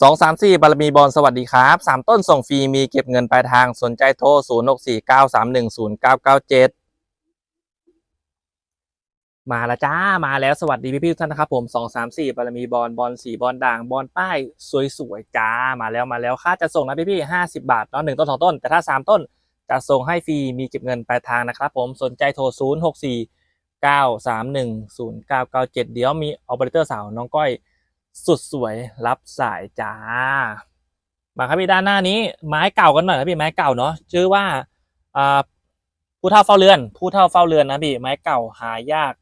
สองสามสี่บารมีบอลสวัสดีครับสามต้นส่งฟรีมีเก็บเงินปลายทางสนใจโทรศูนย์หกสี่เก้าสามหนึ่งศูนย์เก้าเก้าเจ็ดมาแล้วจ้า มาแล้วสวัสดีพี่พี่ๆทุกท่านนะครับผมสองสามสี่บารมีบอลบอลสีบอลด่างบอลป้าย สวยๆ จ้า มาแล้วมาแล้วค่าจะส่งนะพี่พี่ห้าสิบาทเนาะหนึ่งต้นสองต้น แต่ถ้าสามต้นจะส่งให้ฟรีมีเก็บเงินปลายทางนะครับผมสนใจโทรศูนย์หกสี่เก้าสามหนึ่งศูนย์เก้าเก้าเจ็ดเดี๋ยวมีออเปอเรเตอร์สาวน้องก้อย สุดสวยรับสายจ้า มาครับพี่ด้านหน้านี้ไม้เก่ากันหน่อยครับพี่ไม้เก่าเนาะชื่อว่าอ่าผู้เท่าเฝ้าเรือน ผู้เท่าเฝ้าเรือนนะพี่ไม้เก่าหายาก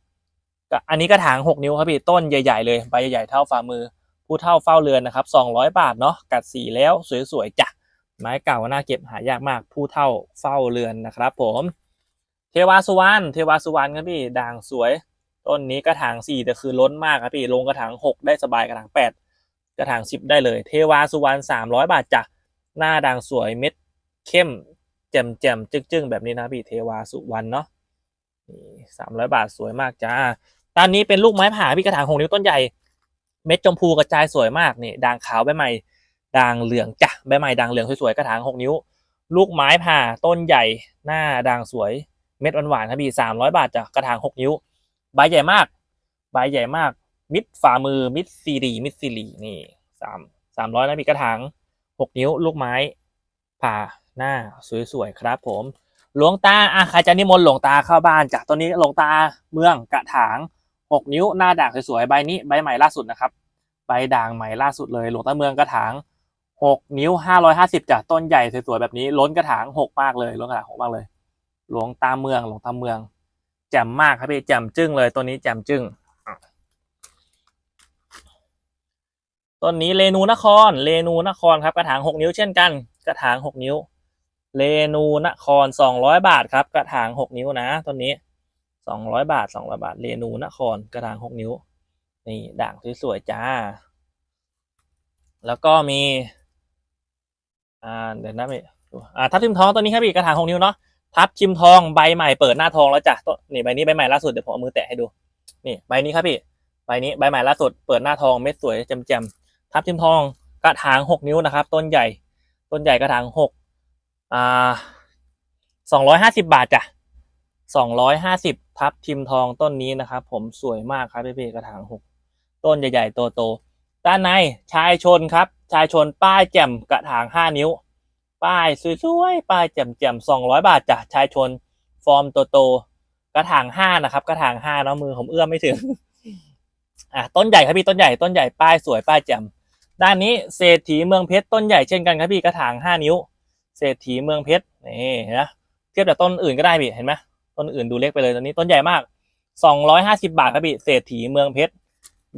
ก็อันนี้กระถางหกนิ้วครับพี่ต้นใหญ่ๆเลยใบใหญ่ๆเท่าฝ่ามือ ผู้เท่าเฝ้าเรือนนะครับสองร้อยบาทเนาะกัดสีแล้วสวยๆจ้ะไม้เก่าน่าเก็บหายากมาก ผู้เท่าเฝ้าเรือนนะครับ ผม เทวาสุวรรณเทวาสุวรรณครับพี่ด่างสวย ต้นนี้กระถางสี่แต่คือล้นมากครับพี่ลงกระถางหกได้สบายกระถางแปดกระถางสิบได้เลย เทวาสุวรรณสามร้อยบาทจ้ะหน้าด่างสวยเม็ดเข้มแจ่มแจ่มจึ๊กจึ้งแบบนี้นะพี่เทวาสุวรรณเนาะนี่สามร้อยบาทสวยมากจ้าด้านนี้เป็นลูกไม้ผ่าพี่กระถางหกนิ้วต้นใหญ่ เม็ดชมพูกระจายสวยมากนี่ด่างขาวใบใหม่ด่างเหลืองจ้ะใบใหม่ด่างเหลืองสวยๆกระถางหกนิ้ว ลูกไม้ผ่าต้นใหญ่ หน้าด่างสวยเม็ดหวานๆครับพี่สามร้อยบาทจ้ะกระถางหกนิ้ว ใบใหญ่มาก ใบใหญ่มาก มิดฝ่ามือ มิดซีรี มิดซีรี นี่สามสามร้อยนะพี่กระถางหกนิ้วลูกไม้ ผ่าหน้าสวยๆครับ ผมหลวงตาอะใครจะนิมนต์หลวงตาเข้าบ้านจากตัวนี้หลวงตาเมืองกระถางหกนิ้วหน้าด่างสวยๆใบนี้ใบใหม่ล่าสุดนะครับ ใบด่างใหม่ล่าสุดเลย หลวงตาเมืองกระถางหกนิ้วห้าร้อยห้าสิบจากต้นใหญ่สวยๆแบบนี้ ล้นกระถางหกมากเลยล้นกระถางหกมากเลย หลวงตาเมืองหลวงตาเมือง แจ่มมากครับพี่แจ่มจึ้งเลยตัวนี้แจ่มจึ้งอะต้นนี้เรนูนครเรนูนครครับกระถางหกนิ้วเช่นกัน กระถางหกนิ้วเรนูนครสองร้อยบาทครับ กระถางหกนิ้วนะต้นนี้สองร้อยบาทสองร้อยบาทเรนูนครกระถางหกนิ้ว นี่ด่างสวยๆจ้า แล้วก็มี อ่าเดี๋ยวนะพี่ดูอ่าทับทิมทองตัวนี้ครับพี่กระถางหกนิ้วเนาะ ทับชิมทองใบใหม่เปิดหน้าทองแล้วจ้ะต้นนี่ใบนี้ใบใหม่ล่าสุดเดี๋ยวผมเอามือแตะให้ดู นี่ใบนี้ครับพี่ใบนี้ใบใหม่ล่าสุดเปิดหน้าทองเม็ดสวยแจ่มๆทับชิมทองกระถางหกนิ้วนะครับ ต้นใหญ่ ต้นใหญ่กระถางหกอ่าสองร้อยห้าสิบาทจ้ะสองร้อยห้าสิบทับทิมทองต้นนี้นะครับ ผมสวยมากครับพี่พี่กระถางหกต้นใหญ่ๆโตๆด้านในชายชนครับ ชายชนป้ายแจ่มกระถางห้านิ้ว ป้ายสวยๆป้ายแจ่มๆสองร้อยบาทจ้ะชายชน ฟอร์มโตๆกระถางห้านะครับกระถางห้าเนาะมือผมเอื้อมไม่ถึงอะต้นใหญ่ครับพี่ต้นใหญ่ต้นใหญ่ป้ายสวยป้ายแจ่มด้านนี้เศรษฐีเมืองเพชรต้นใหญ่เช่นกันครับพี่กระถางห้านิ้ว เศรษฐีเมืองเพชรนี่นะเทียบกับต้นอื่นก็ได้พี่เห็นไหมต้นอื่นดูเล็กไปเลยตอนนี้ต้นใหญ่มากสองร้อยห้าสิบาทครับพี่เศรษฐีเมืองเพชร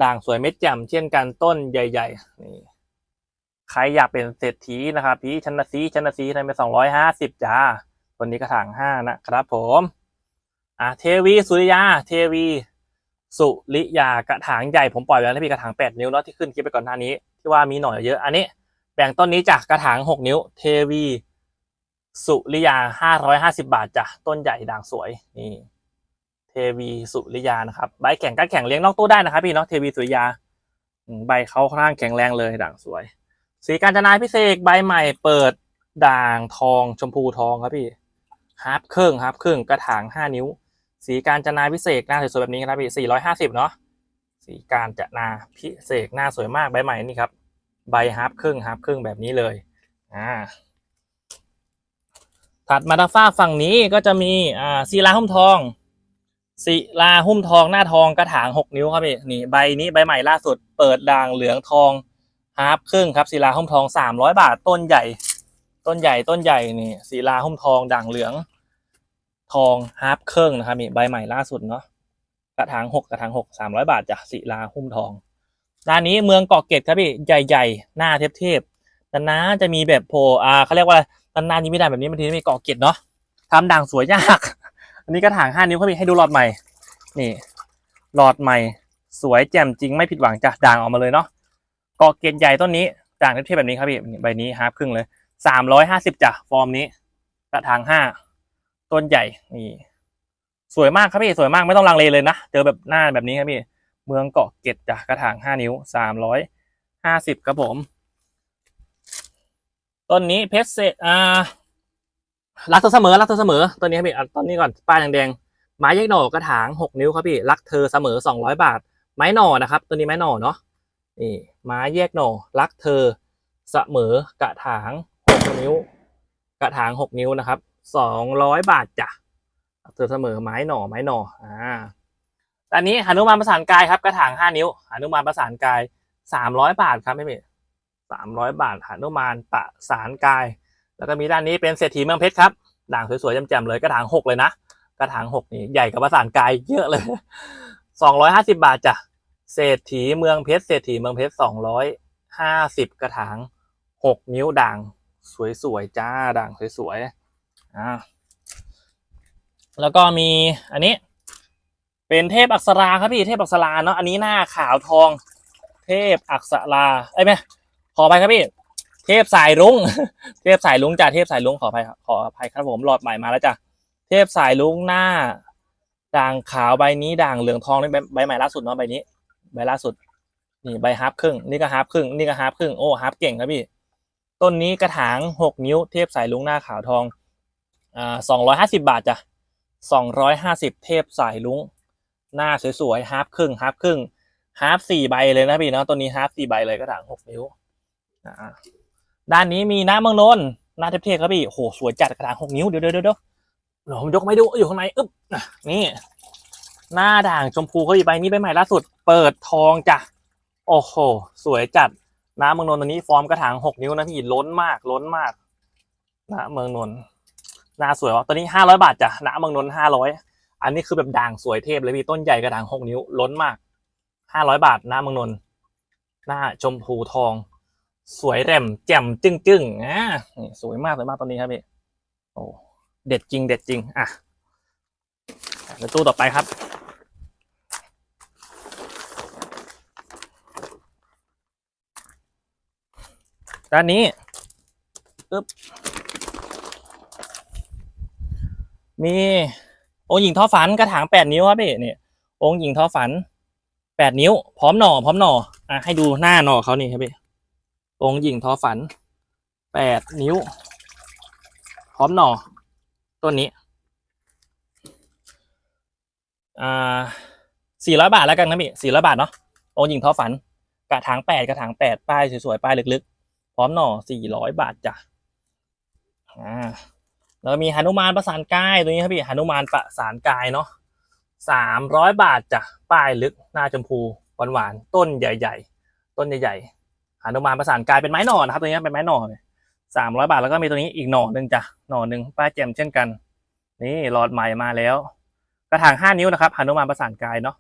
ด่างสวยเม็ดแจ่มเช่นกันต้นใหญ่ๆนี่ ใครอยากเป็นเศรษฐีนะครับพี่ชนะซีชนะซีในเป็นสองร้อยห้าสิบจ้าตัวนี้กระถางห้านะครับผมอะเทวีสุริยา เทวี สุริยากระถางใหญ่ผมปล่อยไว้แล้วนะพี่กระถางแปดนิ้วเนาะที่ขึ้นคลิปไปก่อนหน้านี้ ที่ว่ามีหน่อยเยอะ อันนี้แบ่งต้นนี้จากกระถางหกนิ้ว เทวี สุริยาห้าร้อยห้าสิบาทจ้ะต้นใหญ่ด่างสวยนี่เทวีสุริยานะครับใบแข็งก็แข็งเลี้ยงนอกตู้ได้นะครับพี่เนาะเทวีสุริยาใบเขาค่อนข้างแข็งแรงเลยด่างสวย สีการจนาพิเศษใบใหม่เปิดด่างทองชมพูทองครับพี่ฮาร์ปครึ่งฮาร์ปครึ่งกระถางห้านิ้ว สีการจนาพิเศษหน้าสวยๆแบบนี้ครับพี่สี่ร้อยห้าสิบเนาะสีการจนาพิเศษหน้าสวยมากใบใหม่นี่ครับ ใบฮาร์ปครึ่งฮาร์ปครึ่งแบบนี้เลยอ่าถัดมาทางฝ้าฝั่งนี้ก็จะมีอ่าศิลาหุ้มทองศิลาหุ้มทองหน้าทองกระถางหกนิ้วครับพี่นี่ใบนี้ใบใหม่ล่าสุด เปิดด่างเหลืองทอง ฮาร์ปครึ่งครับศิลาหุ้มทองสามร้อยบาทต้นใหญ่ ต้นใหญ่ต้นใหญ่นี่ศิลาหุ้มทองด่างเหลือง ทองฮาร์ปครึ่งนะครับนี่ใบใหม่ล่าสุดเนาะกระถางหกกระถางหกสามร้อยบาทจากศิลาหุ้มทองด้านนี้เมืองเกาะเกร็ดครับพี่ใหญ่ๆหน้าเทพๆนานๆจะมีแบบโพอ่าเขาเรียกว่านานๆจะมีด่างแบบนี้บางทีไม่มีเกาะเกร็ดเนาะทำด่างสวยยาก อันนี้กระถางห้านิ้วครับพี่ให้ดูหลอดใหม่ นี่หลอดใหม่ สวยแจ่มจริงไม่ผิดหวังจ้ะด่างออกมาเลยเนาะ กาะเกณฑ์ใหญ่ต้นนี้ด่างเทียบแบบนี้ครับพี่ใบนี้ฮาร์ปครึ่งเลยสามร้อยห้าสิบจ้ะฟอร์มนี้ กระถางห้าต้นใหญ่นี่สวยมากครับพี่สวยมากไม่ต้องลังเลเลยนะเจอแบบหน้าแบบนี้ครับพี่ เมืองเกาะเกร็ดจ้ะกระถางห้านิ้วสามร้อยห้าสิบครับผมต้นนี้เพชรเศษอ่ารักเธอเสมอรักเธอเสมอต้นนี้ครับพี่อะต้นนี้ก่อนป้ายแดงๆไม้แยกหน่อกระถางหกนิ้วครับพี่รักเธอเสมอสองร้อยบาท ไม้หน่อนะครับ ตัวนี้ไม้หน่อเนาะ นี่ไม้แยกหน่อรักเธอเสมอกระถางหกนิ้ว กระถางหกนิ้วนะครับสองร้อยบาทจ้ะเธอเสมอไม้หน่อไม้หน่ออ่าอันนี้หนุมานประสานกายครับกระถางห้านิ้วหนุมานประสานกายสามร้อยบาทครับพี่เมย์สามร้อยบาทหนุมานประสานกาย แล้วก็มีด้านนี้เป็นเศรษฐีเมืองเพชรครับด่างสวยๆแจ่มๆเลยกระถางหกเลยนะกระถางหกนี่ใหญ่กับประสานกายเยอะเลยสองร้อยห้าสิบาทจ้ะ เศรษฐีเมืองเพชรเศรษฐีเมืองเพชรสองร้อยห้าสิบกระถางหกนิ้วด่าง สวยๆจ้าด่างสวยๆอ่าแล้วก็มีอันนี้ เป็นเทพอักษราครับพี่เทพอักษราเนาะอันนี้หน้าขาวทอง เทพอักษราเอ้ยไม่ขอไปครับพี่เทพสายรุ้งเทพสายลุงจ้ะเทพสายลุงขออภัยขออภัยครับผมหลอดใหม่มาแล้วจ้ะเทพสายลุงหน้า ด่างขาวใบนี้ด่างเหลืองทองนี่ใบใบใหม่ล่าสุดเนาะใบนี้ ใบล่าสุด นี่ใบฮาร์ปครึ่ง นี่ก็ฮาร์ปครึ่ง นี่ก็ฮาร์ปครึ่ง โอ้ฮาร์ปเก่งครับพี่ ต้นนี้กระถางหกนิ้วเทพสายลุงหน้าขาวทอง อ่าสองร้อยห้าสิบบาทจ้ะสองร้อยห้าสิบเทพสายลุงหน้าสวยๆฮาร์ปครึ่งฮาร์ปครึ่งฮาร์ปสี่ใบเลยนะพี่เนาะต้นนี้ฮาร์ปสี่ใบเลยกระถางหกนิ้ว อ่า ด้านนี้มีน้ำเมืองนนท์หน้าเทพๆครับพี่โหสวยจัดกระถางหกนิ้ว เดี๋ยวเดี๋ยวเดี๋ยวเดี๋ยวผมยกไม่ดูอยู่ข้างใน อึ๊บนี่ หน้าด่างชมพูเขาอีกใบนี้ใบใหม่ล่าสุด เปิดทองจ้ะ โอ้โห สวยจัด น้ำเมืองนนท์ตัวนี้ฟอร์มกระถางหกนิ้วนะพี่ล้นมากล้นมากน้ำเมืองนนท์หน้าสวยวะตัวนี้ห้าร้อยบาทจ้ะน้ำเมืองนนท์ห้าร้อยอันนี้คือแบบด่างสวยเทพเลยพี่ต้นใหญ่กระถางหกนิ้วล้นมากห้าร้อยบาทน้ำเมืองนนท์หน้าชมพูทอง สวยแหลมแจ่มจึ้งจึ้งอะสวยมากสวยมากตอนนี้ครับพี่โอ้เด็ดจริง เด็ดจริง อะเดี๋ยวตู้ต่อไปครับ ด้านนี้ปึ๊บมีองค์หญิงท่อฝันกระถางแปดนิ้วครับพี่เนี่ยองค์หญิงท่อฝันแปดนิ้ว พร้อมหน่อพร้อมหน่ออะให้ดูหน้าหน่อเขานี่ครับพี่องค์หญิงทอฝันแปดนิ้ว พร้อมหน่อต้นนี้อ่าสี่ร้อยบาทแล้วกันนะพี่สี่ร้อยบาทเนาะองค์หญิงทอฝันกระถางแปดกระถางแปดป้ายสวยๆป้ายลึกๆ พร้อมหน่อสี่ร้อยบาทจ้ะอ่าแล้วมีหนุมานประสานกายตัวนี้ครับพี่หนุมานประสานกายเนาะสามร้อยบาทจ้ะป้ายลึกหน้าชมพูหวานๆต้นใหญ่ ๆ ต้นใหญ่ๆหนุมานประสานกายเป็นไม้หน่อนะครับตัวนี้เป็นไม้หน่อสามร้อยบาทแล้วก็มีตัวนี้อีกหน่อหนึ่งจ้ะหน่อหนึ่งป้ายแจมเช่นกัน นี่หลอดใหม่มาแล้ว กระถางห้านิ้วนะครับหนุมานประสานกายเนาะ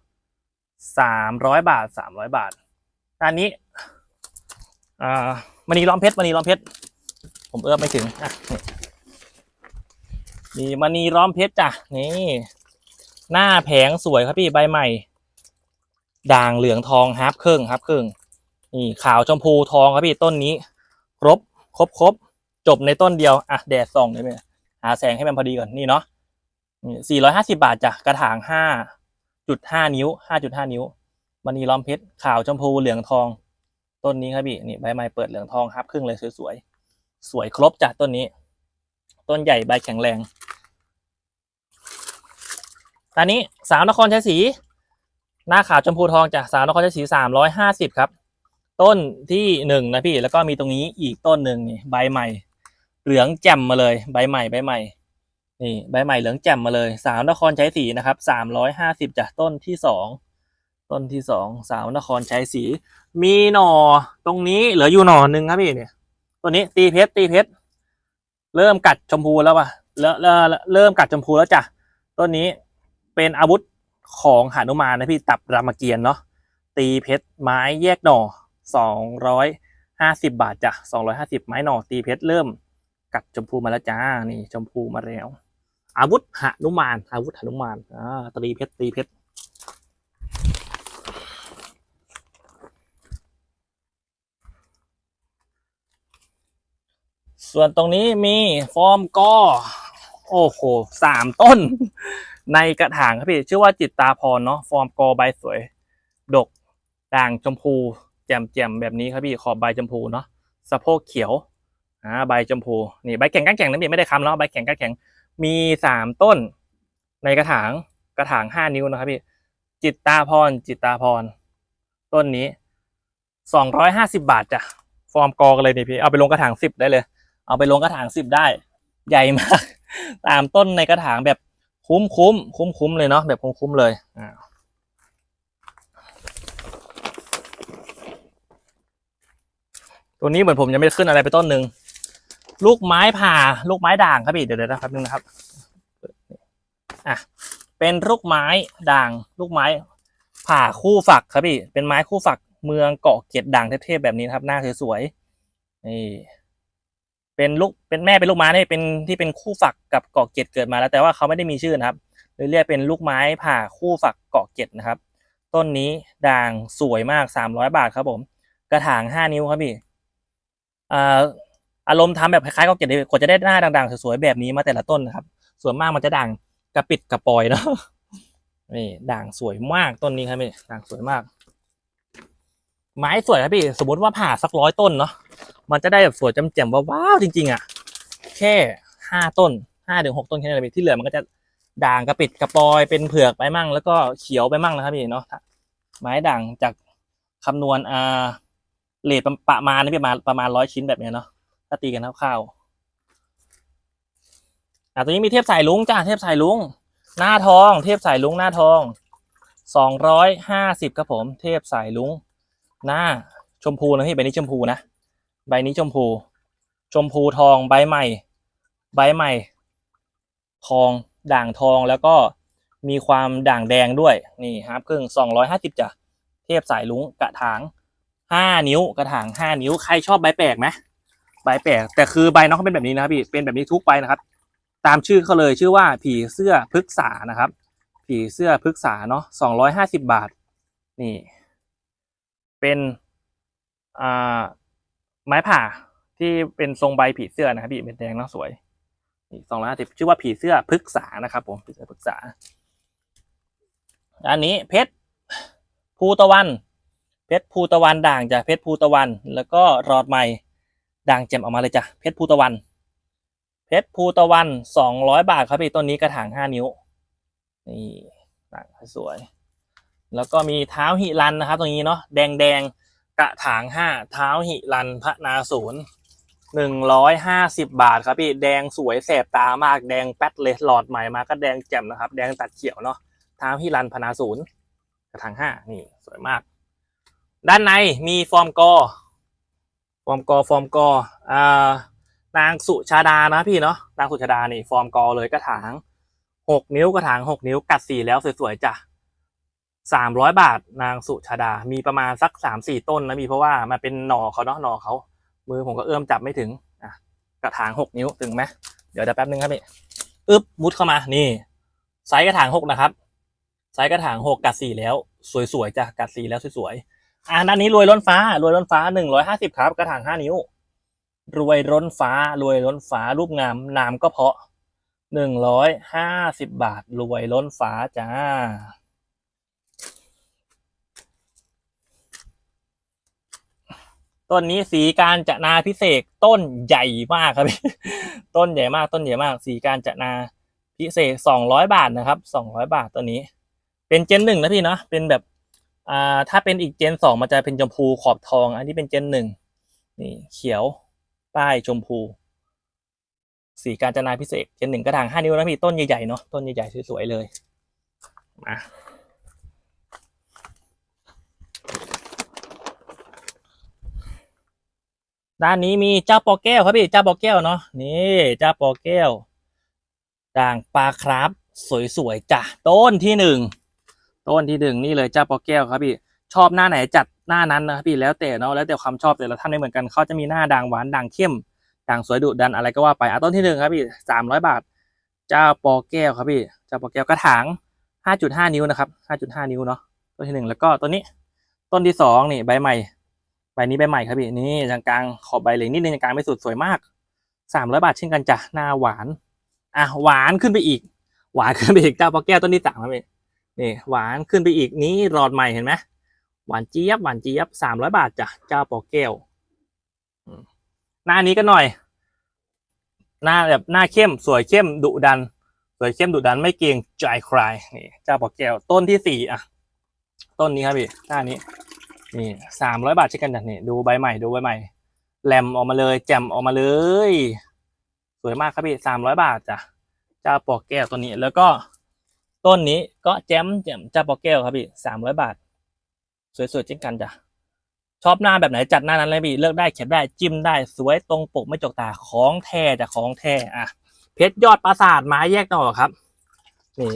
สามร้อยบาทสามร้อยบาทอันนี้อ่า มณีล้อมเพชรมณีล้อมเพชรผมเอื้อมไม่ถึงอะนี่มณีล้อมเพชรจ้ะนี่ หน้าแผงสวยครับพี่ใบใหม่ ด่างเหลืองทองฮาร์ปครึ่งฮาร์ปครึ่งนี่ขาวชมพูทองครับพี่ต้นนี้ ครบครบครบจบในต้นเดียวอะแดดส่องได้ไหมหาแสงให้มันพอดีก่อนนี่เนาะสี่ร้อยห้าสิบาทจ้ะกระถางห้าจุดห้านิ้วห้าจุดห้านิ้วมณีล้อมเพชรขาวชมพูเหลืองทอง ต้นนี้ครับพี่นี่ใบไม้เปิดเหลืองทองฮับครึ่งเลยสวยๆสวยครบจ้ะต้นนี้ ต้นใหญ่ใบแข็งแรงตอนนี้สาวนครชัยศรีหน้าขาวชมพูทองจากสาวนครชัยศรีสามร้อยห้าสิบครับ ต้นที่หนึ่งนะพี่แล้วก็มีตรงนี้อีกต้นหนึ่งนี่ใบใหม่ เหลืองแจ่มมาเลยใบใหม่ใบใหม่นี่ใบใหม่เหลืองแจ่มมาเลยสาวนครชัยศรีนะครับสามร้อยห้าสิบจากต้นที่สองต้นที่สองสาวนครชัยศรี มีหน่อตรงนี้เหลืออยู่หน่อหนึ่งครับพี่เนี่ย ตัวนี้ตีเพชรตีเพชรเริ่มกัดชมพูแล้วป่ะเริ่มเริ่มกัดชมพูแล้วจ้ะต้นนี้เป็นอาวุธของหานุมานนะพี่ตับรามเกียรติเนาะตีเพชรไม้แยกหน่อสองร้อยห้าสิบาทจ้ะสองร้อยห้าสิบไม้หน่อตีเพชรเริ่มกัดชมพูมาแล้วจ้านี่ชมพูมาแล้ว อาวุธหานุมาน อาวุธหานุมานอ่าตีเพชรตีเพชร ส่วนตรงนี้มีฟอร์มกอโอ้โหสามต้น ในกระถางครับพี่ชื่อว่าจิตตาพรเนาะฟอร์มกอใบสวย ดกด่างชมพู แจ่มๆแบบนี้ครับพี่ขอบใบชมพูเนาะสะโพกเขียวอ่าใบชมพูนี่ใบแข็งก้านแข็งนั่นเองไม่ได้คำเนาะใบแข็งก้านแข็งมีสามต้น ในกระถางกระถางห้านิ้วนะครับพี่จิตตาพรจิตตาพรต้นนี้สองร้อยห้าสิบาทจ้ะฟอร์มกอกันเลยนี่พี่เอาไปลงกระถางสิบได้เลย เอาไปลงกระถางสิบได้ ใหญ่มาก ตามต้นในกระถางแบบคุ้มคุ้มคุ้มคุ้มเลยเนาะแบบคุ้มคุ้มเลยอ่าตัวนี้เหมือนผมยังไม่ขึ้นอะไรไปต้นหนึ่งลูกไม้ผ่าลูกไม้ด่างครับพี่เดี๋ยวเดี๋ยวนะครับนึงนะครับอะเป็นลูกไม้ด่าง ลูกไม้ผ่าคู่ฝักครับพี่เป็นไม้คู่ฝักเมืองเกาะเกร็ดด่างเทพๆแบบนี้ครับหน้าสวยๆนี่ เป็นลูกเป็นแม่เป็นลูกไม้เนี่ยเป็นที่เป็นคู่ฝักกับเกาะเกร็ดเกิดมาแล้ว แต่ว่าเขาไม่ได้มีชื่อนะครับเลยเรียกเป็นลูกไม้ผ่าคู่ฝักเกาะเกร็ดนะครับ ต้นนี้ด่างสวยมากสามร้อยบาทครับผม กระถางห้านิ้วครับพี่อารมณ์ทำแบบคล้ายๆเกาะเกร็ดเลยกว่าจะได้หน้าด่างๆสวยๆแบบนี้มาแต่ละต้นนะครับ ส่วนมากมันจะด่างกระปิดกระปอยเนาะนี่ด่างสวยมากต้นนี้ครับพี่ด่างสวยมาก ไม้สวยครับพี่ สมมติว่าผ่าสักร้อยต้นเนาะมันจะได้แบบสวยจำๆว่าว้าวจริง ๆ อะ แค่ห้าต้นห้าถึงหกต้นแค่นั้นเลยที่เหลือมันก็จะด่างกระปิดกระปอยเป็นเผือกไปมั่ง แล้วก็เขียวไปมั่งนะครับพี่เนาะไม้ด่างจากคำนวณอ่าเลทประมาณนี่ประมาณประมาณร้อยชิ้นแบบนี้เนาะถ้าตีกันคร่าวๆอะตัวนี้มีเทพสายลุงจ้าเทพสายลุงหน้าทอง เทพสายลุงหน้าทองสองร้อยห้าสิบครับผม เทพสายลุง หน้าชมพูนะพี่ใบนี้ชมพูนะใบนี้ชมพู ชมพูทองใบใหม่ ใบใหม่ ทองด่างทองแล้วก็มีความด่างแดงด้วยนี่ฮาร์ปครึ่งสองร้อยห้าสิบจ้ะเทพสายลุงกระถางห้านิ้วกระถางห้านิ้วใครชอบใบแปลกไหมใบแปลกแต่คือใบน้องเขาเป็นแบบนี้นะพี่เป็นแบบนี้ทุกใบนะครับ ตามชื่อเขาเลยชื่อว่าผีเสื้อพฤกษานะครับ ผีเสื้อพฤกษาเนาะสองร้อยห้าสิบบาท นี่ เป็นไม้ผ่าที่เป็นทรงใบผีเสื้อนะครับพี่เป็นแดงแล้วสวยนี่สองร้อยห้าสิบชื่อว่าผีเสื้อพฤกษานะครับ ผมผีเสื้อพฤกษาอันนี้เพชรภูตะวัน เพชรภูตะวันด่างจากเพชรภูตะวัน แล้วก็รอดใหม่ด่างแจ่มออกมาเลยจ้ะเพชรภูตะวัน เพชรภูตะวันสองร้อยบาทครับพี่ต้นนี้กระถางห้านิ้วนี่ต่างสวย แล้วก็มีเท้าหิรันนะครับ ตรงนี้เนาะแดงแดงกระถางห้าเท้าหิรันพระนาศูนย์หนึ่งร้อยห้าสิบบาทครับพี่แดงสวยแสบตามากแดงแป๊ดเลยหลอดใหม่มาก็แดงแจ่มนะครับ แดงตัดเขียวเนาะเท้าหิรันพระนาศูนย์กระถางห้านี่สวยมาก ด้านในมีฟอร์มกอฟอร์มกอฟอร์มกออ่านางสุชาดานะพี่เนาะนางสุชาดานี่ฟอร์มกอเลยกระถางหกนิ้วกระถางหกนิ้วกัดสีแล้วสวยๆจ้ะ สามร้อยบาทนางสุชาดา มีประมาณสักสามสี่ต้นนะมีเพราะว่ามันเป็นหน่อเขาเนาะหน่อเขา มือผมก็เอื้อมจับไม่ถึงอะกระถางหกนิ้วถึงไหมเดี๋ยวเดี๋ยแป๊บนึงครับพี่อึ๊บมุดเข้ามานี่ไซส์กระถางหกนะครับไซส์กระถางหกกัดสีแล้ว สวยๆจ้ะกัดสีแล้วสวยๆอ่าด้านนี้รวยล้นฟ้ารวยล้นฟ้าหนึ่งร้อยห้าสิบครับ กระถางห้านิ้ว รวยล้นฟ้ารวยล้นฟ้ารูปงามนามก็เพาะหนึ่งร้อยห้าสิบบาทรวยล้นฟ้าจ้า ต้นนี้สีการจะนาพิเศษต้นใหญ่มากครับต้นใหญ่มากต้นใหญ่มาก สีการจะนาพิเศษสองร้อยบาทนะครับสองร้อยบาทตัวนี้ เป็นเจนหนึ่งนะพี่เนาะเป็นแบบอ่าถ้าเป็นอีกเจนสองมันจะเป็นชมพูขอบทอง อันนี้เป็นเจนหนึ่งนี่เขียวป้ายชมพู สีการจนาพิเศษเจนหนึ่งกระถางห้านิ้วนะพี่ต้นใหญ่ๆเนาะต้นใหญ่ๆสวยๆเลยมา ด้านนี้มีเจ้าปอแก้วครับพี่เจ้าปอแก้วเนาะนี่เจ้าปอแก้วด่างปลาครับสวยๆจ้ะต้นที่หนึ่งต้นที่หนึ่งนี่เลยเจ้าปอแก้วครับพี่ชอบหน้าไหนจัดหน้านั้นนะครับพี่แล้วแต่เนาะแล้วแต่ความชอบแต่ละท่านไม่เหมือนกันเขาจะมีหน้าด่างหวานด่างเข้มด่างสวยดุดันอะไรก็ว่าไปอะต้นที่หนึ่งครับพี่สามร้อยบาท เจ้าปอแก้วครับพี่เจ้าปอแก้วกระถางห้าจุดห้านิ้วนะครับห้าจุดห้านิ้วเนาะต้นที่หนึ่งแล้วก็ต้นนี้ ต้นที่สองนี่ใบใหม่ ใบนี้ใบใหม่ครับพี่นี่กลางกลางๆขอบใบเหลืองนิดนึงกลางไม่สุดสวยมากสามร้อยบาทเช่นกันจ้ะหน้าหวานอะหวานขึ้นไปอีก หวานขึ้นไปอีกเจ้าปอแก้วต้นที่สามครับพี่นี่หวานขึ้นไปอีกนี้หลอดใหม่เห็นไหมหวานเจี๊ยบหวานเจี๊ยบสามร้อยบาทจ้ะเจ้าปอแก้วหน้านี้ก็หน่อย หน้าแบบหน้าเข้มสวยเข้มดุดัน สวยเข้มดุดันไม่เกรงใจใครนี่เจ้าปอแก้วต้นที่สี่อะ ต้นนี้ครับพี่หน้านี้ นี่สามร้อยบาทเช่นกันจ้ะนี่ดูใบใหม่ดูใบใหม่แหลมออกมาเลยแจ่มออกมาเลย สวยมากครับพี่สามร้อยบาทจ้ะเจ้าปอกแก้วตัวนี้แล้วก็ต้นนี้ก็แจมแจมเจ้าปอกแก้วครับพี่สามร้อยบาท สวยๆเช่นกันจ้ะชอบหน้าแบบไหนจัดหน้านั้นเลยพี่เลือกได้เขียนได้จิ้มได้สวยตรงปกไม่จกตาของแท้จากของแท้อะเพชรยอดปราสาทไม้แยกหน่อครับนี่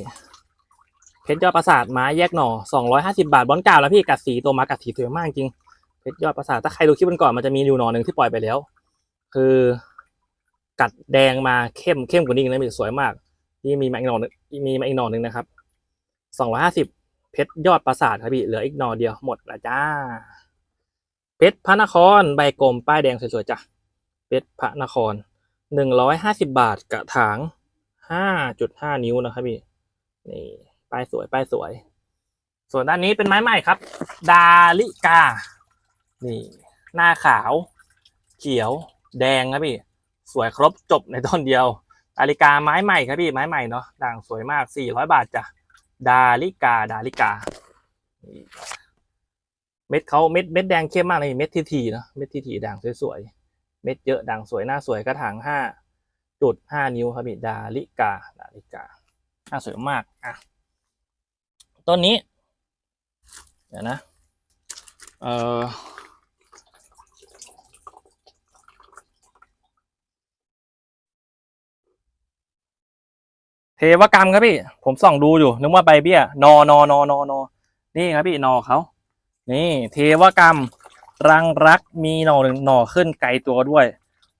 เพชรยอดปราสาทไม้แยกหน่อสองร้อยห้าสิบาทบอลเก่าแล้วพี่กัดสีตัวมากัดสีสวยมากจริงเพชรยอดปราสาทถ้าใครดูคลิปมันก่อนมันจะมีอยู่หน่อหนึ่งที่ปล่อยไปแล้ว คือ กัดแดงมาเข้มเข้มกว่านี้อีกนะมีสวยมากนี่มีมาอีกหน่อหนึ่งมีมาอีกหน่อหนึ่งนะครับสองร้อยห้าสิบเพชรยอดปราสาทครับพี่เหลืออีกหน่อเดียวหมดละจ้า เพชรพระนครใบกลมป้ายแดงสวยๆจ้ะเพชรพระนครหนึ่งร้อยห้าสิบาทกระถางห้าจุดห้านิ้วนะครับพี่นี่ ป้ายสวยป้ายสวย ส่วนด้านนี้เป็นไม้ใหม่ครับ ดาลิกา นี่ หน้าขาว เขียว แดงครับพี่ สวยครบจบในต้นเดียวดาลิกาไม้ใหม่ครับพี่ไม้ใหม่เนาะด่างสวยมากสี่ร้อยบาทจ้ะดาลิกาดาลิกา เม็ดเขาเม็ดเม็ดแดงเข้มมากเลยเม็ดทีทีเนาะเม็ดทีทีด่างสวยๆเม็ดเยอะด่างสวยหน้าสวยกระถางห้าจุดห้านิ้วครับพี่ดาลิกาดาลิกาหน้าสวยมากอะ ต้นนี้ เดี๋ยวนะ เออเทวกรรมครับพี่ ผมส่องดูอยู่ นึกว่าใบเบี้ย นอนอนอนอนอนี่ครับพี่นอเขา นี่ เทวกรรม รังรักมีหน่อหนึ่งหน่อขึ้นไกลตัวด้วย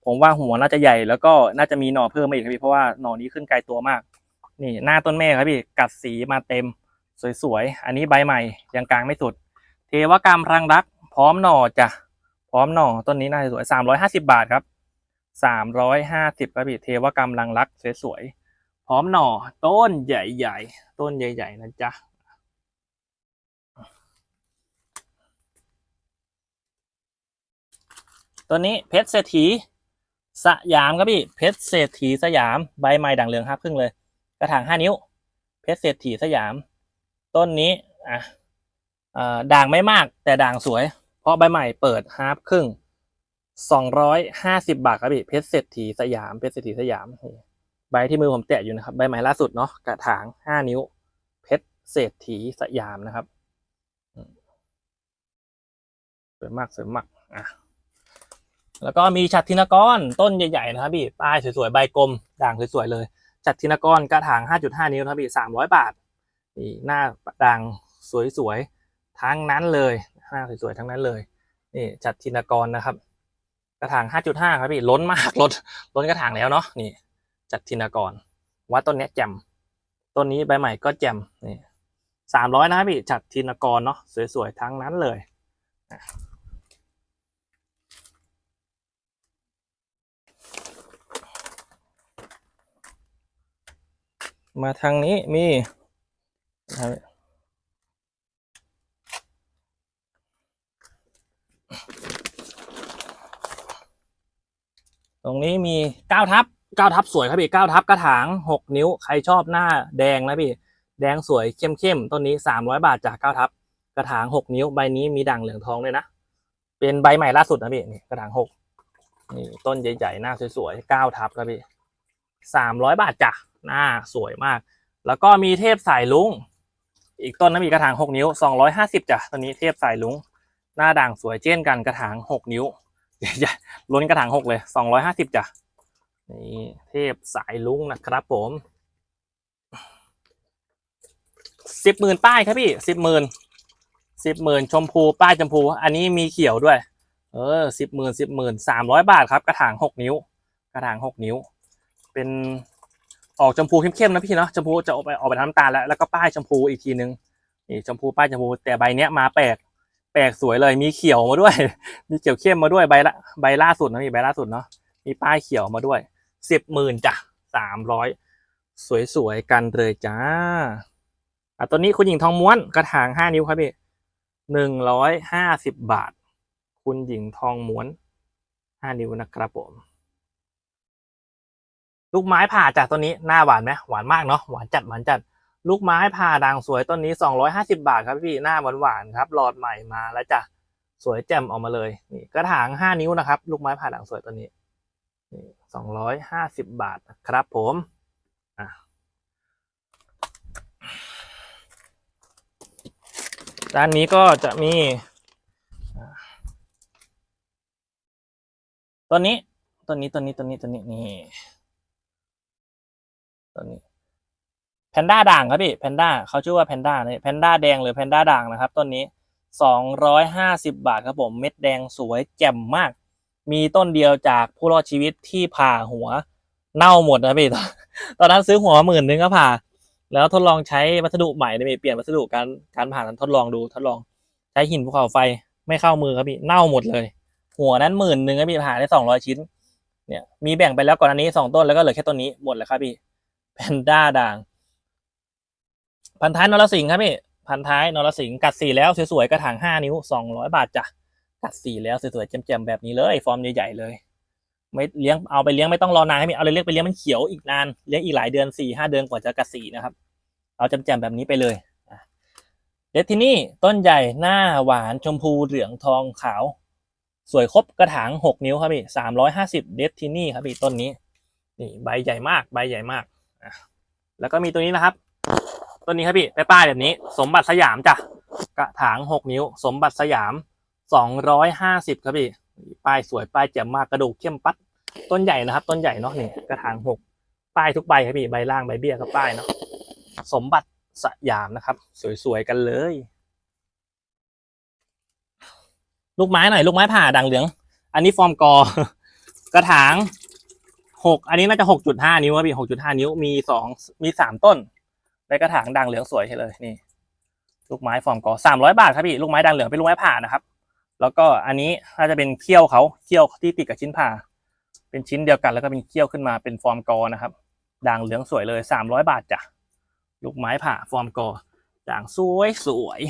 ผมว่าหัวน่าจะใหญ่แล้วก็น่าจะมีหน่อเพิ่มมาอีกครับพี่ เพราะว่าหน่อนี้ขึ้นไกลตัวมาก นี่หน้าต้นแม่ครับพี่ กัดสีมาเต็ม สวยๆ อันนี้ใบใหม่ยังกลางไม่สุด เทวกรรมรังรัก พร้อมหน่อจ้ะพร้อมหน่อต้นนี้น่าจะสวยสามร้อยห้าสิบาทครับสามร้อยห้าสิบครับพี่เทวกรรมรังรักสวยๆพร้อมหน่อต้นใหญ่ๆ ต้นใหญ่ๆนะจ๊ะตัวนี้เพชรเศรษฐีสยามครับพี่เพชรเศรษฐีสยามใบไม้ด่างเหลืองห้าครึ่งเลย กระถางห้านิ้ว เพชรเศรษฐีสยาม ต้นนี้อะด่างไม่มากแต่ด่างสวย เพราะใบใหม่เปิดฮาร์ฟครึ่งสองร้อยห้าสิบาทครับพี่เพชรเศรษฐีสยามเพชรเศรษฐีสยามใบที่มือผมแตะอยู่นะครับ ใบใหม่ล่าสุดเนาะกระถางห้านิ้ว เพชรเศรษฐีสยามนะครับสวยมากสวยมากอะแล้วก็มีฉัตรธินกรต้นใหญ่ๆนะครับพี่ป้ายสวยๆใบกลมด่างสวยๆเลยฉัตรธินกรกระถาง5.5นิ้วนะครับพี่300บาท นี่หน้าด่างสวยๆทั้งนั้นเลยหน้าสวยๆทั้งนั้นเลยนี่ฉัตรธินกรนะครับ กระถาง 5.5 ครับพี่ล้นมากล้นล้นกระถางแล้วเนาะนี่จัดธินกรว่าต้นนี้แจ่มต้นนี้ใบใหม่ก็แจ่มนี่สามร้อยนะพี่จัดธินกรเนาะสวยๆทั้งนั้นเลยมาทางนี้มี ครับตรงนี้มีเก้าทับเก้าทับสวยครับพี่เก้าทับกระถางหกนิ้ว ใครชอบหน้าแดงนะพี่แดงสวยเข้มเข้มๆต้นนี้สามร้อยบาทจากเก้าทับ กระถางหกนิ้วใบนี้มีด่างเหลืองทองด้วยนะเป็นใบใหม่ล่าสุดนะพี่นี่กระถางหกนี่ต้นใหญ่ๆหน้าสวยๆเก้าทับครับพี่สามร้อยบาทจ้ะหน้าสวยมาก แล้วก็มีเทพสายลุง อีกต้นนะมีกระถางหกนิ้วสองร้อยห้าสิบจ้ะตอนนี้เทพสายลุง หน้าด่างสวยเช่นกันกระถางหกนิ้วล้นกระถางหกเลยสองร้อยห้าสิบจ้ะนี่เทพสายลุงนะครับผมสิบหมื่นป้ายครับพี่สิบหมื่นสิบหมื่นชมพูป้ายชมพู อันนี้มีเขียวด้วย เออสิบหมื่นสิบหมื่นสามร้อยบาทครับ กระถางหกนิ้ว กระถางหกนิ้ว เป็น ออกชมพูเข้มๆนะพี่เนาะชมพูจะออกไปออกไปทำน้ำตาลแล้วแล้วก็ป้ายชมพูอีกทีนึงนี่ชมพูป้ายชมพูแต่ใบเนี้ยมาแปลกแปลกสวยเลยมีเขียวมาด้วย มีเขียวเข้มมาด้วยใบละใบล่าสุดนะมีใบล่าสุดเนาะมีป้ายเขียวมาด้วยสิบหมื่นจ้ะสามร้อยสวยๆกันเลยจ้าอะตัวนี้คุณหญิงทองม้วนกระถางห้านิ้วครับพี่หนึ่งร้อยห้าสิบบาท คุณหญิงทองม้วนห้านิ้วนะครับผม ลูกไม้ผ่าจากต้นนี้หน้าหวานไหมหวานมากเนาะหวานจัดหวานจัด ลูกไม้ผ่าด่างสวยต้นนี้สองร้อยห้าสิบาทครับพี่หน้าหวานหวานครับหลอดใหม่มาแล้วจ้ะสวยแจ่มออกมาเลยนี่กระถางห้านิ้วนะครับ ลูกไม้ผ่าด่างสวยต้นนี้นี่สองร้อยห้าสิบบาทครับผมอะด้านนี้ก็จะมีต้นนี้ต้นนี้ต้นนี้ต้นนี้ต้นนี้นี่ ต้นนี้แพนด้าด่างครับพี่แพนด้าเขาชื่อว่าแพนด้าเนี่ยแพนด้าแดงหรือแพนด้าด่างนะครับต้นนี้สองร้อยห้าสิบบาทครับผมเม็ดแดงสวยแจ่มมาก มีต้นเดียวจากผู้รอดชีวิตที่ผ่าหัวเน่าหมดนะพี่ ตอนตอนนั้นซื้อหัวหมื่นนึงก็ผ่า แล้วทดลองใช้วัสดุใหม่นะพี่เปลี่ยนวัสดุการการผ่านั้นทดลองดูทดลองใช้หินภูเขาไฟไม่เข้ามือครับพี่เน่าหมดเลย หัวนั้นหมื่นนึงครับพี่ผ่าได้สองร้อยชิ้น เนี่ยมีแบ่งไปแล้วก่อนอันนี้สองต้นแล้วก็เหลือแค่ต้นนี้หมดแล้วครับพี่ พนด้าด่าง พันท้ายนรสิงห์ครับพี่ พันท้ายนรสิงห์กัดสีแล้วสวยๆกระถางห้านิ้วสองร้อยบาทจ้ะกัดสีแล้วสวยๆแจ่มๆแบบนี้เลย ฟอร์มใหญ่ๆเลย ไม่เลี้ยงเอาไปเลี้ยงไม่ต้องรอนานให้พี่เอาเลยเลี้ยงไปเลี้ยงมันเขียวอีกนานเลี้ยงอีกหลายเดือนสี่ห้าเดือนกว่าจะกัดสีนะครับ เอาแจ่มๆแบบนี้ไปเลยเด็ดที่นี่ต้นใหญ่หน้าหวานชมพูเหลืองทองขาว สวยครบกระถางหกนิ้วครับพี่สามร้อยห้าสิบเดทที่นี่ครับพี่ต้นนี้ นี่ใบใหญ่มากใบใหญ่มาก แล้วก็มีตัวนี้นะครับต้นนี้ครับพี่ป้ายแบบนี้ สมบัติสยามจ้ะกระถางหกนิ้ว สมบัติสยามสองร้อยห้าสิบครับพี่ป้ายสวยป้ายแจ่มมากกระดูกเข้มปัด ต้นใหญ่นะครับ ต้นใหญ่เนาะนี่กระถางหกป้ายทุกใบครับพี่ใบล่างใบเบี้ยก็ป้ายเนาะสมบัติสยามนะครับ สวยๆกันเลย ลูกไม้หน่อยลูกไม้ผ่าด่างเหลือง อันนี้ฟอร์มกอกระถาง หกอันนี้น่าจะหกจุดห้านิ้วครับพี่หกจุดห้านิ้วมีสองมีสามต้นในกระถางด่างเหลืองสวยเลยนี่ ลูกไม้ฟอร์มกอสามร้อยบาทครับพี่ลูกไม้ด่างเหลืองเป็นลูกไม้ผ่านะครับ แล้วก็อันนี้น่าจะเป็นเขี้ยวเขาเขี้ยวที่ติดกับชิ้นผ่า เป็นชิ้นเดียวกันแล้วก็เป็นเขี้ยวขึ้นมาเป็นฟอร์มกอนะครับด่างเหลืองสวยเลยสามร้อยบาทจ้ะลูกไม้ผ่าฟอร์มกอด่างสวยสวย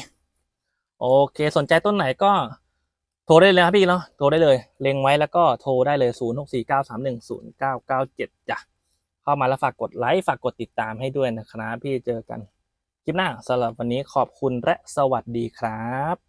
โอเค สนใจต้นไหนก็ โทรได้เลยครับพี่เนาะโทรได้เลย เล็งไว้แล้วก็โทรได้เลยศูนย์หกสี่เก้าสามหนึ่งศูนย์เก้าเก้าเจ็ดจ้ะเข้ามาแล้วฝากกดไลค์ฝากกดติดตามให้ด้วยนะครับพี่เจอกันคลิปหน้าสำหรับวันนี้ขอบคุณและสวัสดีครับ